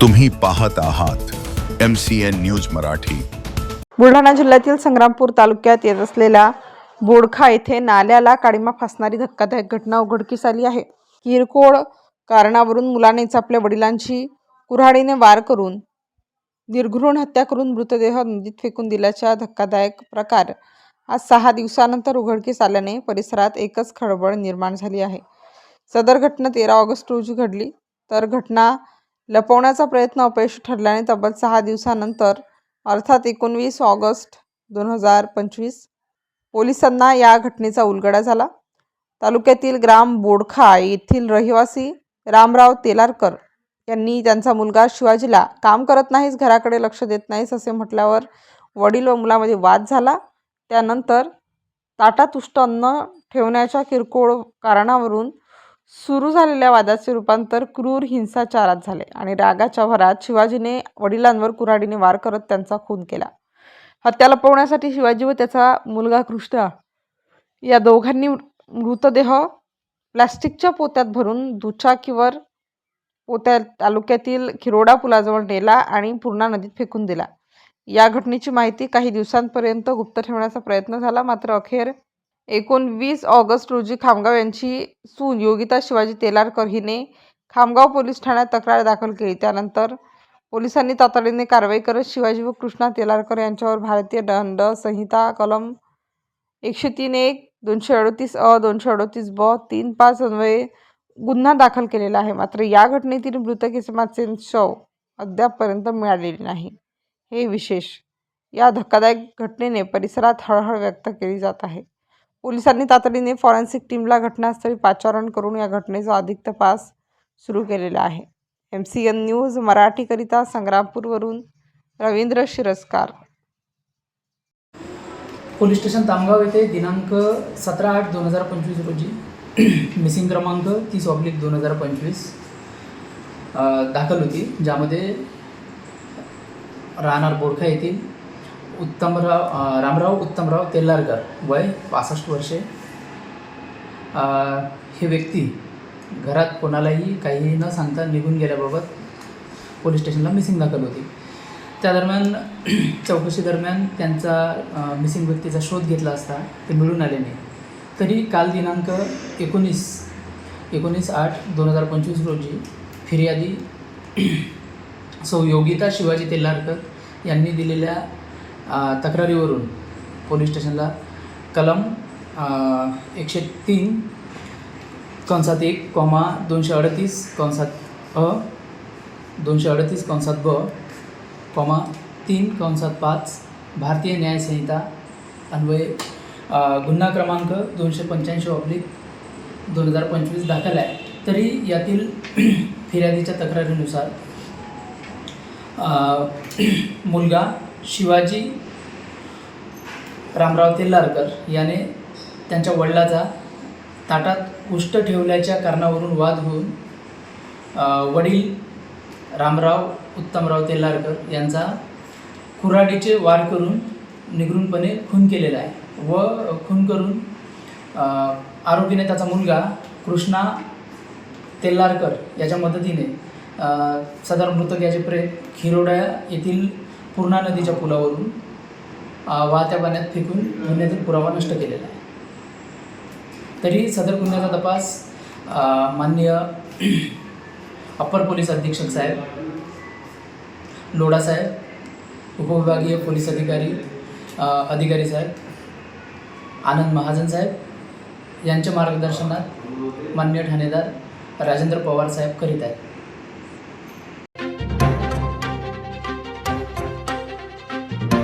तुम्ही पाहत आहात M C N news Marathi. Buldhana जिल्ह्यातील संग्रामपूर तालुक्यात येत असलेल्या बोडखा येथे नाल्याला काळीमा फासणारी धक्कादायक घटना उघडकीस आली आहे. किरकोळ कारणावरून मुलानेच आपल्या वडिलांची कुऱ्हाडीने वार करून निर्घृण हत्या करून मृतदेह नदीत फेकून दिल्याचा धक्कादायक प्रकार आज सहा दिवसानंतर उघडकीस आल्याने परिसरात एकच खळबळ निर्माण झाली आहे. सदर घटना तेरा ऑगस्ट रोजी घडली. तर घटना लपवण्याचा प्रयत्न अपयशी ठरल्याने तब्बल सहा दिवसानंतर अर्थात एकोणवीस ऑगस्ट दोन हजार पंचवीस पोलिसांना या घटनेचा उलगडा झाला. तालुक्यातील ग्राम बोडखा येथील रहिवासी रामराव तेलारकर यांनी त्यांचा मुलगा शिवाजीला काम करत नाहीस घराकडे लक्ष देत नाहीस असे म्हटल्यावर वडील व मुलामध्ये वाद झाला. त्यानंतर ताटातुष्ट अन्न ठेवण्याच्या किरकोळ कारणावरून सुरू झालेल्या वादाचे रूपांतर क्रूर हिंसाचारात झाले आणि रागाच्या भरात शिवाजीने वडिलांवर कुऱ्हाडीने वार करत त्यांचा खून केला. हत्या लपवण्यासाठी शिवाजी व त्याचा मुलगा कृष्णा या दोघांनी मृतदेह प्लॅस्टिकच्या पोत्यात भरून दुचाकीवर पोत्या तालुक्यातील खिरोडा पुलाजवळ नेला आणि पूर्णा नदीत फेकून दिला. या घटनेची माहिती काही दिवसांपर्यंत गुप्त ठेवण्याचा प्रयत्न झाला मात्र अखेर एकोणवीस ऑगस्ट रोजी खामगाव यांची सून योगिता शिवाजी तेलारकर हिने खामगाव पोलीस ठाण्यात तक्रार दाखल केली. त्यानंतर पोलिसांनी तातडीने कारवाई करत शिवाजी व कृष्णा तेलारकर यांच्यावर भारतीय दंड संहिता कलम एकशे तीन एक दोनशे अडतीस अ दोनशे अडतीस ब तीन पाच अन्वये गुन्हा दाखल केलेला आहे. मात्र या घटनेतील मृत किसमाचे शव अद्यापपर्यंत मिळालेले नाही. हे विशेष या धक्कादायक घटनेने परिसरात हळहळ व्यक्त केली जात आहे. पोलिसांनी तातडीने फॉरेन्सिक टीमला घटनास्थळी पाचारण करून या घटनेचा अधिक तपास सुरू केलेला आहे. एम सी एन न्यूज मराठीकरिता संग्रामपूरवरून रवींद्र शिरस्कार. पोलीस स्टेशन तामगाव येथे दिनांक सतरा आठ दोन हजार पंचवीस रोजी मिसिंग क्रमांक तीस ऑब्लिक दोन हजार पंचवीस दाखल होती. ज्यामध्ये राहणार बोरखा येथील उत्तमराव रामराव उत्तमराव तेल्लारकर वय पासष्ट वर्षे. हे व्यक्ती घरात कोणालाही काहीही न सांगता निघून गेल्याबाबत पोलीस स्टेशनला मिसिंग दाखल होती. त्या दरम्यान चौकशी दरम्यान त्यांचा मिसिंग व्यक्तीचा शोध घेतला असता ते मिळून आले नाही. तरी काल दिनांक एकोणीस एकोणीस आठ दोन हजार पंचवीस रोजी फिर्यादी सौ योगिता शिवाजी तेल्लारकर यांनी दिलेल्या तक्रारीवरून पोलीस स्टेशनला कलम एकशे तीन कंसात एक कॉमा दोनशे अडतीस कंसात अ दोनशे अडतीस कंसात ब कॉमा तीन कंसात पाच भारतीय न्यायसंहिता अन्वये गुन्हा क्रमांक दोनशे पंच्याऐंशी ऑब्लिक दोन हजार पंचवीस दाखल आहे. तरी यातील फिर्यादीच्या तक्रारीनुसार मुलगा शिवाजी रामराव तेल्लारकर याने त्यांच्या वडिलाचा ताटात उष्ट ठेवल्याच्या कारणावरून वाद होऊन वडील रामराव उत्तमराव तेल्लारकर यांचा कुऱ्हाडीचे वार करून निगरूनपणे खून केलेला आहे व खून करून आरोपीने त्याचा मुलगा कृष्णा तेल्लारकर याच्या मदतीने सदर मृतक याचे प्रेत खिरोडा येथील पूर्णा नदीच्या पुलावरून वाहत्या पाण्यात फेकून गुन्ह्यातील पुरावा नष्ट केलेला आहे. तरी सदर गुन्ह्याचा तपास माननीय अप्पर पोलीस अधीक्षक साहेब लोढा साहेब उपविभागीय पोलीस अधिकारी अधिकारी साहेब आनंद महाजन साहेब यांच्या मार्गदर्शनात मान्य ठाणेदार राजेंद्र पवार साहेब करीत आहेत.